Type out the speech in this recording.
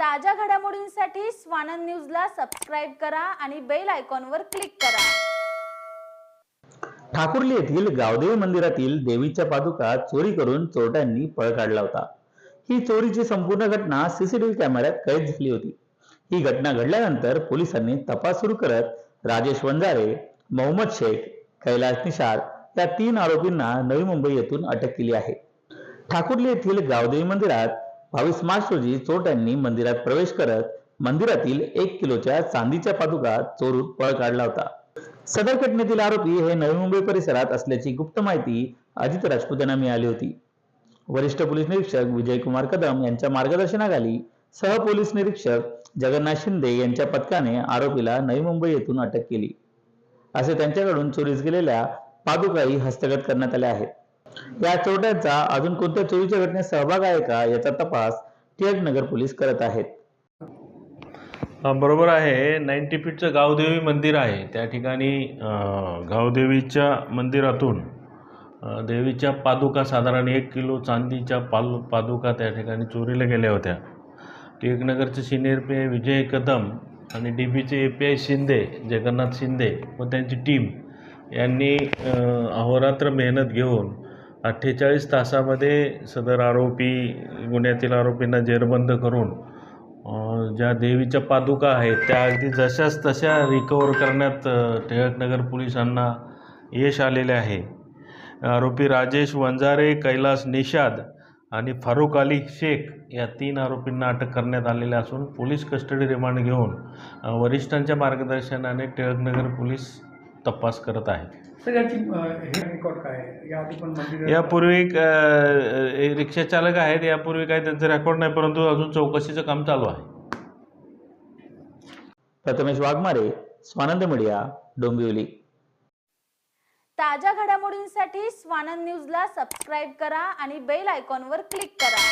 ताज्या घडामोडींसाठी स्वानंद न्यूजला सबस्क्राईब करा आणि बेल आयकॉनवर क्लिक करा. ठाकुर्ली येथील गावदेव मंदिरातील देवीच्या पादुका चोरी करून चोरट्यांनी पळ काढला होता. ही चोरीची संपूर्ण घटना सीसीटीव्ही कॅमेऱ्यात कैद झाली होती. ही घटना घडल्यानंतर पोलिसांनी तपास सुरू करत राजेश वंजारे मोहम्मद शेख कैलाश निषाद या तीन आरोपींना नवी मुंबई येथून अटक केली आहे. ठाकुर्ली येथील गावदेवी मंदिरात बावीस मार्च रोजी चोरट्यांनी मंदिरात प्रवेश करत मंदिरातील एक किलोच्या चांदीच्या पादुका चोरून पळ काढला होता. सदर घटनेतील आरोपी हे नवी मुंबई परिसरात असल्याची गुप्त माहिती अजित राजपूत यांना मिळाली होती. वरिष्ठ पोलीस निरीक्षक विजयकुमार कदम यांच्या मार्गदर्शनाखाली सह पोलीस निरीक्षक जगन्नाथ शिंदे यांच्या पथकाने आरोपीला नवी मुंबई येथून अटक केली. असे त्यांच्याकडून चोरीस गेलेल्या पादुकाही हस्तगत करण्यात आल्या आहेत. या चोरट्यांचा अजून कोणत्या चोरीच्या घटनेत सहभाग आहे का याचा तपास टिळक नगर पोलीस करत आहेत. बरोबर आहे. नाईन्टी फीटचं गावदेवी मंदिर आहे. त्या ठिकाणी गावदेवीच्या मंदिरातून देवीच्या पादुका साधारण एक किलो चांदीच्या पाल पादुका त्या ठिकाणी चोरीला गेल्या होत्या. टिळकनगरचे senior P I Vijay Kadam आणि डी बीचे A P I Shinde Jagannath Shinde व त्यांची टीम यांनी अहोरात्र मेहनत घेऊन अठ्ठेचाळीस तासामध्ये सदर आरोपी गुन्ह्यातील आरोपींना जेरबंद करून ज्या देवीच्या पादुका आहेत त्या अगदी जशाच तशा रिकवर करण्यात टिळकनगर पोलिसांना यश आलेले आहे. आरोपी राजेश वंजारे कैलास निषाद आणि फारूक अली शेख या तीन आरोपींना अटक करण्यात आलेल्या असून पोलीस कस्टडी रिमांड घेऊन वरिष्ठांच्या मार्गदर्शनाने टिळकनगर पोलीस तपास करत आहेत. सर याची अ, हे रेकॉर्ड काय आहे? याआधी पण मंदिर यापूर्वी एक अं, एक रिक्षा चालक आहेत. यापूर्वी काही त्यांचं रेकॉर्ड नाही परंतु अजून चौकशीचं काम चालू आहे. प्रथमेश वाघमारे स्वानंद मीडिया डोंबिवली. ताज्या घडामोडींसाठी स्वानंद न्यूजला सबस्क्राईब करा आणि बेल आयकॉनवर क्लिक करा.